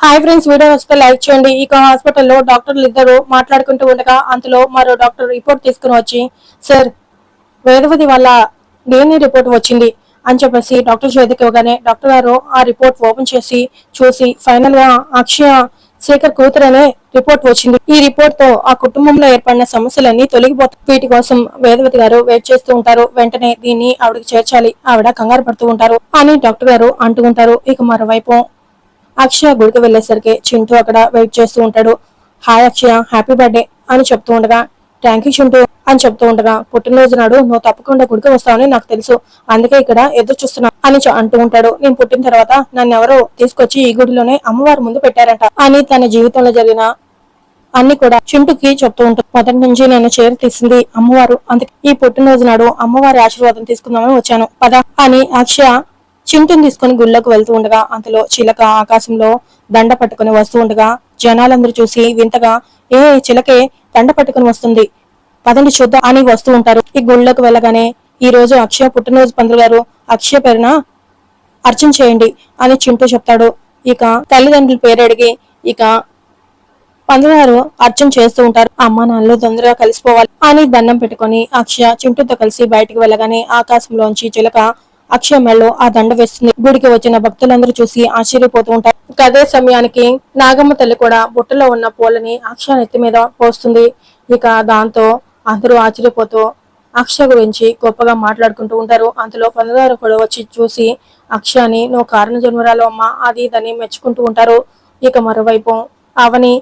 Hi friends video వస్తే like చేయండి. ఇక హాస్పిటల్లో డాక్టర్లు ఇద్దరు మాట్లాడుకుంటూ ఉండగా అంతలో మరో డాక్టర్ రిపోర్ట్ తీసుకుని వచ్చి సార్ వేదవతి వల్ల దేని రిపోర్ట్ వచ్చింది అని చెప్పేసి డాక్టర్ చేతికి ఇవ్వగానే డాక్టర్ గారు ఆ రిపోర్ట్ ఓపెన్ చేసి చూసి ఫైనల్గా అక్షయ శేఖర్ కూతురనే రిపోర్ట్ వచ్చింది. ఈ రిపోర్ట్తో ఆ కుటుంబంలో ఏర్పడిన సమస్యలన్నీ తొలగిపోతాయి. వీటి కోసం వేదవతి గారు వెయిట్ చేస్తూ ఉంటారు. వెంటనే దీన్ని ఆవిడకి చేర్చాలి. ఆవిడ కంగారు పడుతూ ఉంటారు అని డాక్టర్ గారు అంటూ ఉంటారు. ఇక మరోవైపు అక్షయ గుడికి వెళ్ళేసరికి చింటూ అక్కడ వెయిట్ చేస్తూ ఉంటాడు. హాయ్ అక్షయ హ్యాపీ బర్త్డే అని చెప్తూ ఉండగా థ్యాంక్ యూ చింటూ అని చెప్తూ ఉండగా పుట్టినరోజు నాడు నువ్వు తప్పకుండా గుడికి వస్తావని నాకు తెలుసు. అందుకే ఇక్కడ ఎదురు చూస్తున్నా అని అంటూ ఉంటాడు. నేను పుట్టిన తర్వాత నన్ను ఎవరో తీసుకొచ్చి ఈ గుడిలోనే అమ్మవారి ముందు పెట్టారంట అని తన జీవితంలో జరిగిన అన్ని కూడా చింటుకి చెప్తూ ఉంటాడు. మొదటి నుంచి నేను చేరు తీసింది అమ్మవారు. అందుకే ఈ పుట్టినరోజు నాడు అమ్మవారి ఆశీర్వాదం తీసుకుందామని వచ్చాను. పద అని అక్షయ చింటుని తీసుకుని గుళ్ళకు వెళ్తూ ఉండగా అంతలో చిలక ఆకాశంలో దండ పట్టుకుని వస్తూ ఉండగా జనాలందరూ చూసి వింతగా ఏ చిలకే దండ పట్టుకుని వస్తుంది. పదండి చూద్దాం అని వస్తూ ఉంటారు. ఈ గుళ్ళకు వెళ్ళగానే ఈ రోజు అక్షయ పుట్టినరోజు పంతులు గారు అక్షయ పేరున అర్చన చేయండి అని చింటూ చెప్తాడు. ఇక తల్లిదండ్రుల పేరు అడిగి ఇక పందుగారు అర్చన చేస్తూ ఉంటారు. అమ్మ నాన్నలు తొందరగా కలిసిపోవాలి అని దండం పెట్టుకొని అక్షయ చింటూతో కలిసి బయటికి వెళ్ళగానే ఆకాశంలోంచి చిలక అక్షయ ఆ దండ వేస్తుంది. గుడికి వచ్చిన భక్తులందరూ చూసి ఆశ్చర్యపోతూ ఉంటారు. అదే సమయానికి నాగమ్మ తల్లి కూడా బుట్టలో ఉన్న పూలని అక్షయ నెత్తి మీద పోస్తుంది. ఇక దాంతో అందరూ ఆశ్చర్యపోతూ అక్షయ గురించి గొప్పగా మాట్లాడుకుంటూ ఉంటారు. అందులో పందుగారు కూడా వచ్చి చూసి అక్షయాని నువ్వు కారణ జన్మరాలు అమ్మ అది ఇదని మెచ్చుకుంటూ ఉంటారు. ఇక మరోవైపు అవని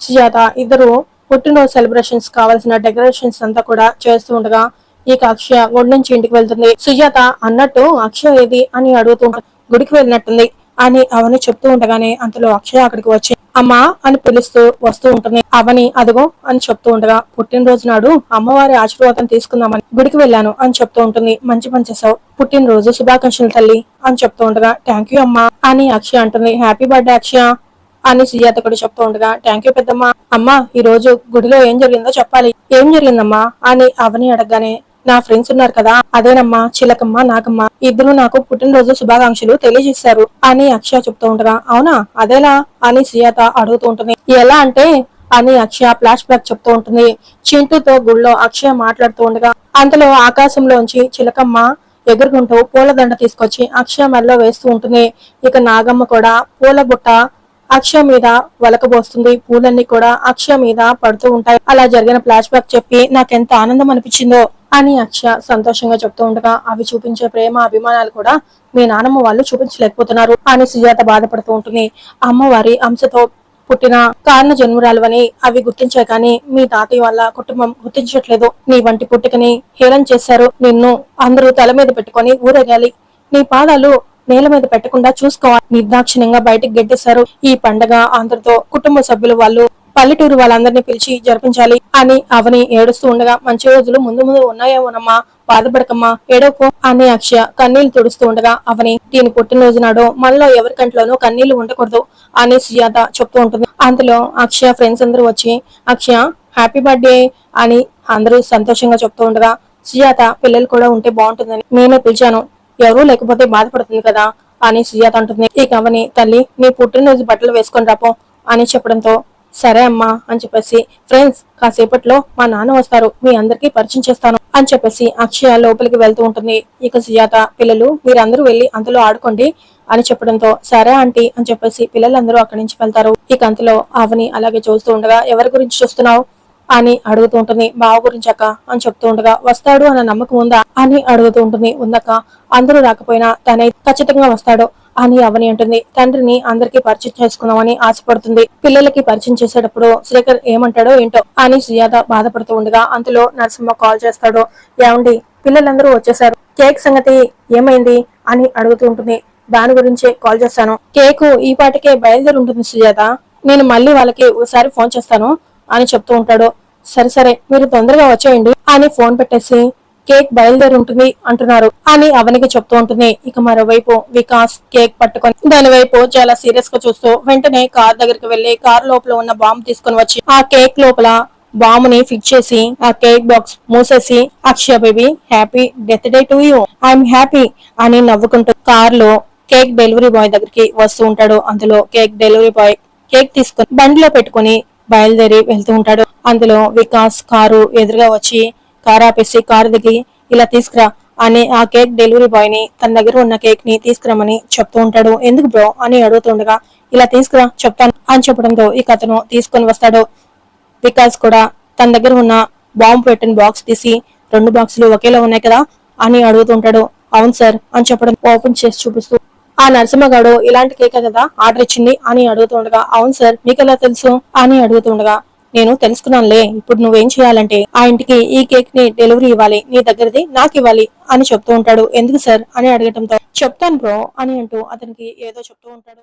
సుజాత ఇద్దరు పుట్టినరోజు సెలబ్రేషన్స్ కావాల్సిన డెకరేషన్స్ అంతా కూడా చేస్తూ ఉండగా ఇక అక్షయ గుడి నుంచి ఇంటికి వెళ్తుంది. సుజాత అన్నట్టు అక్షయ ఏది అని అడుగుతూ గుడికి వెళ్ళినట్టుంది. అని అవని చెప్తూ ఉండగానే అంతలో అక్షయ అక్కడికి వచ్చి అమ్మా అని పిలుస్తూ వస్తూ ఉంటుంది. అవని అదిగో అని చెప్తూ ఉండగా పుట్టినరోజు నాడు అమ్మవారి ఆశీర్వాదం తీసుకుందామని గుడికి వెళ్ళాను అని చెప్తూ ఉంటుంది. మంచి పని చేసావు పుట్టినరోజు శుభాకాంక్షలు తల్లి అని చెప్తూ ఉండగా థ్యాంక్ యూ అమ్మా అని అక్షయ అంటుంది. హ్యాపీ బర్త్డే అక్షయ అని సుజాత కూడా చెప్తూ ఉండగా థ్యాంక్ యూ పెద్దమ్మా. అమ్మా ఈ రోజు గుడిలో ఏం జరిగిందో చెప్పాలి. ఏం జరిగిందమ్మా అని అవని అడగగానే నా ఫ్రెండ్స్ ఉన్నారు కదా అదేనమ్మా చిలకమ్మ నాగమ్మ ఇద్దరు నాకు పుట్టినరోజు శుభాకాంక్షలు తెలియజేశారు అని అక్షయ చెప్తూ ఉండగా అవునా? అదేలా అని సుజాత అడుగుతూ ఉంటుంది. ఎలా అంటే? అని అక్షయ ఫ్లాష్ బ్యాక్ చెప్తూ ఉంటుంది. చింటూతో గుళ్ళో అక్షయ మాట్లాడుతూ ఉండగా అంతలో ఆకాశంలోంచి చిలకమ్మ ఎగురుకుంటూ పూలదండ తీసుకొచ్చి అక్షయ మెల్లో వేస్తూ ఉంటుంది. ఇక నాగమ్మ కూడా పూల బుట్ట అక్షయ మీద వలకబోస్తుంది. పూలన్నీ కూడా అక్షయ మీద పడుతూ ఉంటాయి. అలా జరిగిన ఫ్లాష్ బ్యాక్ చెప్పి నాకెంత ఆనందం అనిపించిందో అని అక్షయ సంతోషంగా చెప్తూ ఉండగా అవి చూపించే ప్రేమ అభిమానాలు కూడా మీ నానమ్మ వాళ్ళు చూపించలేకపోతున్నారు అని సుజాత బాధపడుతూ ఉంటుంది. అమ్మవారి అంశతో పుట్టిన కారణ జన్మురాలు అని అవి గుర్తించే కానీ మీ తాతయ్య వల్ల కుటుంబం గుర్తించట్లేదు. నీ వంటి పుట్టుకని హేళన చేశారు. నిన్ను అందరూ తల మీద పెట్టుకొని ఊరేగాలి. నీ పాదాలు నేల మీద పెట్టకుండా చూసుకోవాలి. నిర్దాక్షిణ్యంగా బయటకు గెట్టేశారు ఈ పండగ అందరితో కుటుంబ సభ్యులు వాళ్ళు పల్లెటూరు వాళ్ళందరినీ పిలిచి జరిపించాలి అని అవని ఏడుస్తూ ఉండగా మంచి రోజులు ముందు ముందు ఉన్నాయేమోనమ్మా బాధపడకమ్మా ఏడోకో అని అక్షయ కన్నీళ్ళు తుడుస్తూ ఉండగా అవని దీని పుట్టినరోజు నాడు మనలో ఎవరి కంట్లోనూ కన్నీళ్ళు ఉండకూడదు అని సుజాత చెప్తూ ఉంటుంది. అందులో అక్షయ ఫ్రెండ్స్ అందరూ వచ్చి అక్షయ హ్యాపీ బర్త్డే అని అందరూ సంతోషంగా చెప్తూ ఉండగా సుజాత పిల్లలు కూడా ఉంటే బాగుంటుందని నేనే పిలిచాను. ఎవరూ లేకపోతే బాధపడుతుంది కదా అని సుజాత అంటుంది. ఇక అవని తల్లి నీ పుట్టినరోజు బట్టలు వేసుకొని రాపో అని చెప్పడంతో సరే అమ్మా అని చెప్పేసి ఫ్రెండ్స్ కాసేపట్లో మా నాన్న వస్తారు మీ అందరికీ పరిచయం చేస్తాను అని చెప్పేసి అక్షయ లోపలికి వెళ్తూ ఉంటుంది. ఇక సుజాత పిల్లలు మీరందరూ వెళ్ళి అందులో ఆడుకోండి అని చెప్పడంతో సరే ఆంటీ అని చెప్పేసి పిల్లలందరూ అక్కడి నుంచి వెళ్తారు. ఇక అంతలో అవని అలాగే చూస్తూ ఉండగా ఎవరి గురించి చూస్తున్నావు? అని అడుగుతూ ఉంటుంది. బావ గురించి అక్క అని చెప్తూ ఉండగా వస్తాడు అన్న నమ్మకం ఉందా? అని అడుగుతూ ఉంటుంది. ఉందక్క అందరూ రాకపోయినా తనే ఖచ్చితంగా వస్తాడు అని అవని అంటుంది. తండ్రిని అందరికి పరిచయం చేసుకుందామని ఆశపడుతుంది. పిల్లలకి పరిచయం చేసేటప్పుడు శ్రీకర్ ఏమంటాడో ఏంటో అని సుజాత బాధపడుతూ ఉండగా అంతలో నరసింహ కాల్ చేస్తాడు. ఏమండి పిల్లలందరూ వచ్చేసారు. కేక్ సంగతి ఏమైంది? అని అడుగుతూ ఉంటుంది. దాని గురించే కాల్ చేస్తాను. కేకు ఈ పాటికే బయలుదేరి ఉంటుంది సుజాత. నేను మళ్ళీ వాళ్ళకి ఒకసారి ఫోన్ చేస్తాను అని చెప్తూ ఉంటాడు. సరే సరే మీరు తొందరగా వచ్చేయండి. అని ఫోన్ పెట్టేసి కేక్ బయలుదేరి ఉంటుంది అంటున్నారు. అని అవనికి చెప్తూ ఉంటుంది. ఇక మరోవైపు వికాస్ కేక్ పట్టుకొని దాని వైపు చాలా సీరియస్గా చూస్తూ వెంటనే కార్ దగ్గరికి వెళ్ళి కార్ లోపల ఉన్న బాంబు తీసుకొని వచ్చి ఆ కేక్ లోపల బాంబుని ఫిక్స్ చేసి ఆ కేక్ బాక్స్ మూసేసి Akshaya baby happy death day to you. I'm happy అని నవ్వుకుంటూ కార్లో కేక్ డెలివరీ బాయ్ దగ్గరికి వస్తూ ఉంటాడు. అందులో కేక్ డెలివరీ బాయ్ కేక్ తీసుకొని బండిలో పెట్టుకొని బయలుదేరి వెళ్తూ ఉంటాడు. అందులో వికాస్ కారు ఎదురుగా వచ్చి కారు ఆపేసి కారు దిగి ఇలా తీసుకురా అని ఆ కేక్ డెలివరీ బాయ్ని తన దగ్గర ఉన్న కేక్ని తీసుకురమని చెప్తూ ఉంటాడు. ఎందుకు బ్రో? అని అడుగుతుండగా ఇలా తీసుకురా చెప్తాను అని చెప్పడంతో ఇక అతను తీసుకొని వస్తాడు. వికాస్ కూడా తన దగ్గర ఉన్న బాంబు పెట్టిన బాక్స్ తీసి రెండు బాక్సులు ఒకేలా ఉన్నాయి కదా అని అడుగుతుంటాడు అవును సార్ అని చెప్పడం ఓపెన్ చేసి చూపిస్తూ ఆ నరసింహగాడు ఇలాంటి కేక్ కదా ఆర్డర్ ఇచ్చింది అని అడుగుతుండగా అవును సార్ మీకు ఎలా తెలుసు? అని అడుగుతుండగా నేను తెలుసుకున్నానులే ఇప్పుడు నువ్వేం చేయాలంటే ఆ ఇంటికి ఈ కేక్ని డెలివరీ ఇవ్వాలి నీ దగ్గరది నాకు ఇవ్వాలి అని చెప్తూ ఉంటాడు. ఎందుకు సార్? అని అడగటంతో చెప్తాను బ్రో అని అంటూ అతనికి ఏదో చెప్తూ ఉంటాడు.